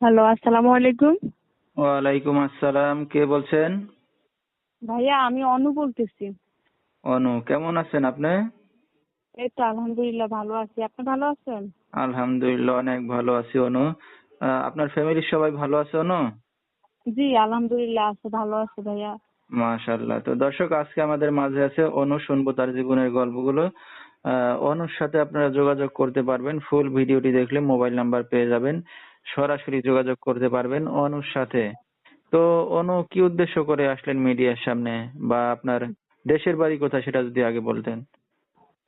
Hello আসসালামু আলাইকুম। ওয়ালাইকুম আসসালাম কে বলছেন? ভাইয়া আমি অনু বলতেছি। অনু কেমন আছেন আপনি? এই তো আলহামদুলিল্লাহ ভালো আছি। আপনি ভালো আছেন? আলহামদুলিল্লাহ অনেক ভালো আছি অনু। আপনার ফ্যামিলির সবাই ভালো আছে অনু? জি আলহামদুলিল্লাহ আছে ভালো আছে ভাইয়া। মাশাল্লাহ তো দর্শক আজকে আমাদের মাঝে আছে অনু শুনব তার জীবনের গল্পগুলো। অনুর সাথে আপনারা যোগাযোগ করতে পারবেন। ফুল ভিডিওটি দেখলে মোবাইল নাম্বার পেয়ে যাবেন। সরাসরি যোগাযোগ করতে পারবেন অনুর সাথে। তো অনু কি উদ্দেশ্য করে আসলেন মিডিয়ার সামনে? বা আপনার দেশের বাড়ি কোথায় সেটা যদি আগে বলতেন।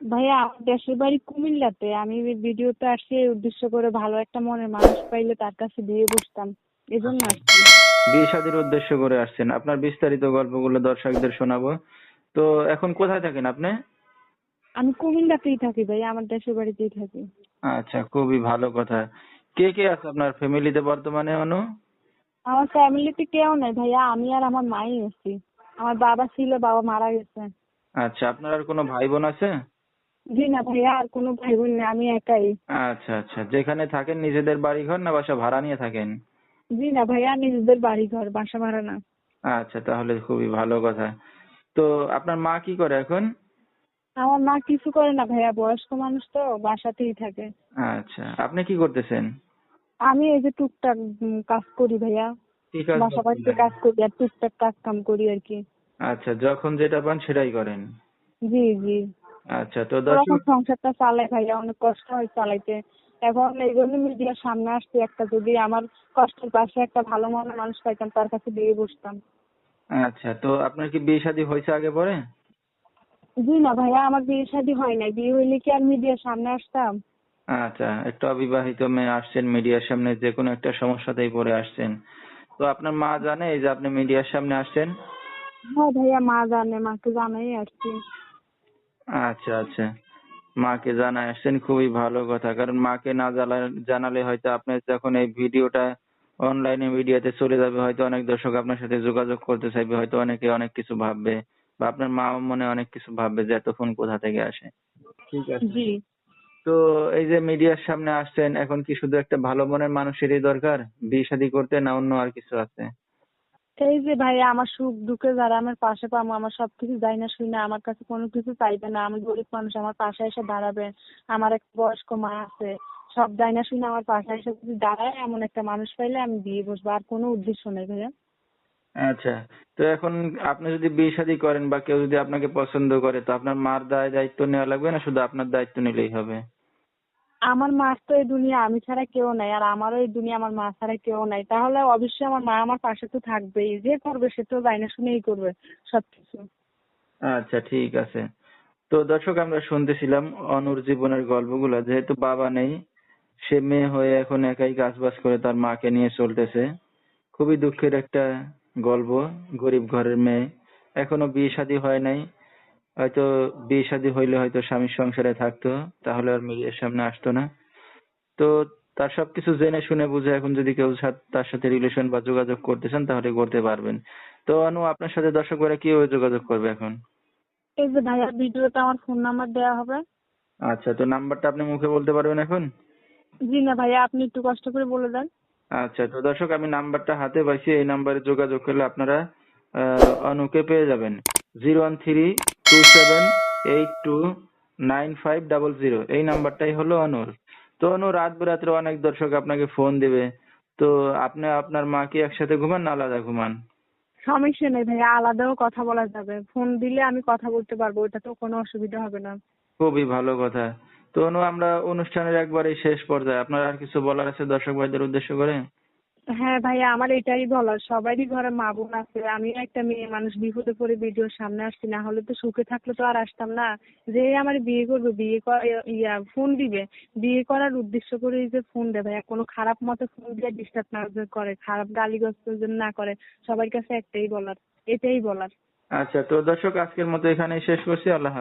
ভাইয়া আমার দেশের বাড়ি কুমিল্লাতে। আমি ভিডিওতে আসছি এই উদ্দেশ্য করে ভালো একটা মনের মানুষ পাইলে তার কাছে দিয়ে বসতাম। এজন্য আসছি। বিয়ে শাদীর উদ্দেশ্য করে আসছেন। আপনার বিস্তারিত গল্পগুলো দর্শকদের শোনাবো। তো এখন কোথায় থাকেন আপনি? আমি কুমিল্লাতেই থাকি ভাইয়া আমার দেশের বাড়িতেই থাকি। আচ্ছা খুবই ভালো কথা। কে কে আছে আপনার ফ্যামিলিতে বর্তমানে অনু? আমার ফ্যামিলিতে কেউ নেই ভাইয়া আমি আর আমার মাই আছি। আমার বাবা ছিল বাবা মারা গেছে। আচ্ছা আপনার আর কোনো ভাই বোন আছে? জি না ভাইয়া আর কোনো ভাই বোন নেই আমি একাই। আচ্ছা আচ্ছা যেখানে থাকেন নিজেদের বাড়ি ঘর না বাসা ভাড়া নিয়ে থাকেন? জি না ভাইয়া নিজেদের বাড়ি ঘর বাসা ভাড়া না। আচ্ছা তাহলে খুবই ভালো কথা। তো আপনার মা কি করে এখন? আমার মা কিছু করে না ভাইয়া বয়স্ক মানুষ তো বাসাতেই থাকে। আচ্ছা আপনি কি করতেছেন? আমি এই যে টুকটাক কাজ করি ভাইয়া। বাসা বাড়িতে কাজ করি আর টুকটাক কাজ কাম করি আর কি। আচ্ছা যখন যেটা পান সেটাই করেন? জি জি। আচ্ছা তো দর্শক সংসারটা চালাই ভাইয়া অনেক কষ্ট হয় চালাইতে। এখন এই জন্য মিডিয়ার সামনে আসছি একটা যদি আমার কষ্টের পাশে একটা ভালো মনের মানুষ পাইতাম তার কাছে দিয়ে বসতাম। আচ্ছা তো আপনার কি বিয়ে শাদী হয়েছে আগে পরে? জি না ভাইয়া আমার বিয়ে শাদী হয় নাই। বিয়ে হইলে কি আর মিডিয়ার সামনে আসতাম? আচ্ছা একটা অবিবাহিত মেয়ে আসছেন মিডিয়ার সামনে যে কোনো একটা সমস্যাতেই পড়ে আসছেন। তো আপনার মা জানে এই যে আপনি মিডিয়ার সামনে আসছেন? হ্যাঁ ভাইয়া মা জানে মাকে জানাই আসছি আচ্ছা আচ্ছা। মাকে জানায় আসছেন খুবই ভালো কথা। কারণ মাকে না জানা- জানালে হয়তো আপনি যখন এই ভিডিওটা অনলাইনে মিডিয়াতে চলে যাবে হয়তো অনেক দর্শক আপনার সাথে যোগাযোগ করতে চাইবে হয়তো অনেকে অনেক কিছু ভাববে। বা আপনার মা মনে অনেক কিছু ভাববে যে এত ফোন কোথা থেকে আসে। ঠিক আছে। তো এই যে মিডিয়ার সামনে আসছেন এখন কি শুধু একটা ভালো মনের মানুষেরই দরকার? বিয়ে শাদী করতে না অন্য আর কিছু আছে? এই যে ভাইয়া আমার সুখ দুঃখে যারা আমার পাশে পাবো আমার সবকিছু যাই না শুই না আমার কাছে কোনো কিছু চাইবে না। আমি গরিব মানুষ আমার পাশে এসে দাঁড়াবে। আমার এক বয়স্ক মা আছে সব যাই না শুই না আমার পাশে এসে যদি দাঁড়ায় এমন একটা মানুষ পাইলে আমি বিয়ে বসবো। আর কোনো উদ্দেশ্য নেই ভাইয়া। আচ্ছা। তো এখন আপনি যদি বিয়ে শাদী করেন বা কেউ যদি আপনাকে পছন্দ করে তো আপনার মার দায় দায়িত্ব নেওয়া লাগবে না শুধু আপনার দায়িত্ব নিলেই হবে? আমার মা তো এই দুনিয়া আমি ছাড়া কেউ নাই আর আমারও এই দুনিয়া আমার মা ছাড়া কেউ নাই। তাহলে অবশ্যই আমার মা আমার পাশে তো থাকবেই যে করবে সে তো যাই না শুনেই করবে সবকিছু। আচ্ছা ঠিক আছে। তো দর্শক আমরা শুনতেছিলাম অনুর জীবনের গল্পগুলো। যেহেতু বাবা নেই সে মেয়ে হয়ে এখন একাই কাজ বাজ করে তার মাকে নিয়ে চলতেছে। খুবই দুঃখের একটা গল্প গরিব ঘরের মেয়ে। এখনও বিয়ে শাদী হয় নাই। হয়তো বিয়ে শাদী হইলে হয়তো স্বামীর সংসারে থাকতো তাহলে আর মিডিয়ার সামনে আসতো না। তো তার সবকিছু জেনে শুনে বুঝে এখন যদি কেউ তার সাথে রিলেশন বা যোগাযোগ করতে চান তাহলে করতে পারবেন। তো অনু আপনার সাথে দর্শকরা কীভাবে যোগাযোগ করবে এখন? এই যে ভাইয়া ভিডিওতে আমার ফোন নাম্বার দেওয়া হবে। আচ্ছা তো নাম্বারটা আপনি মুখে বলতে পারবেন এখন? জি না ভাইয়া আপনি একটু কষ্ট করে বলে দেন। আচ্ছা তো দর্শক আমি নাম্বারটা হাতে পাইছি এই নাম্বারে যোগাযোগ করলে আপনারা অনুকে পেয়ে যাবেন। Zero one three two seven eight two nine five double zero এই নাম্বারটাই হলো অনুর। তো অনু রাত বেরাত্রে অনেক দর্শক আপনাকে ফোন দিবে। তো আপনি আপনার মা কি একসাথে ঘুমান না আলাদা ঘুমান? সমস্যা নেই ভাইয়া আলাদাও কথা বলা যাবে। ফোন দিলে আমি কথা বলতে পারব ওটা তো কোনো অসুবিধা হবে না। খুবই ভালো কথা। তো অনু আমরা অনুষ্ঠানের একবারেই শেষ পর্যায়ে। আপনার আর কিছু বলার আছে দর্শক ভাইদের উদ্দেশ্য করে? হ্যাঁ ভাইয়া আমার এটাই বলার। সবারই ঘরে মা বোন আছে আমিও একটা মেয়ে মানুষ বিপদে পড়ে ভিডিওর সামনে আসছি না হলে তো সুখে থাকলে তো আর আসতাম না। যে আমার বিয়ে করবে বিয়ে কর- ইয়া ফোন দিবে বিয়ে করার উদ্দেশ্য করে যে ফোন দেবে ভাইয়া কোনো খারাপ মতে ফোন দিয়ে ডিস্টার্ব না করে খারাপ যেন না করে সবার কাছে একটাই বলার এটাই বলার। আচ্ছা তো দর্শক আজকের মতো এখানেই শেষ করছি আল্লাহ।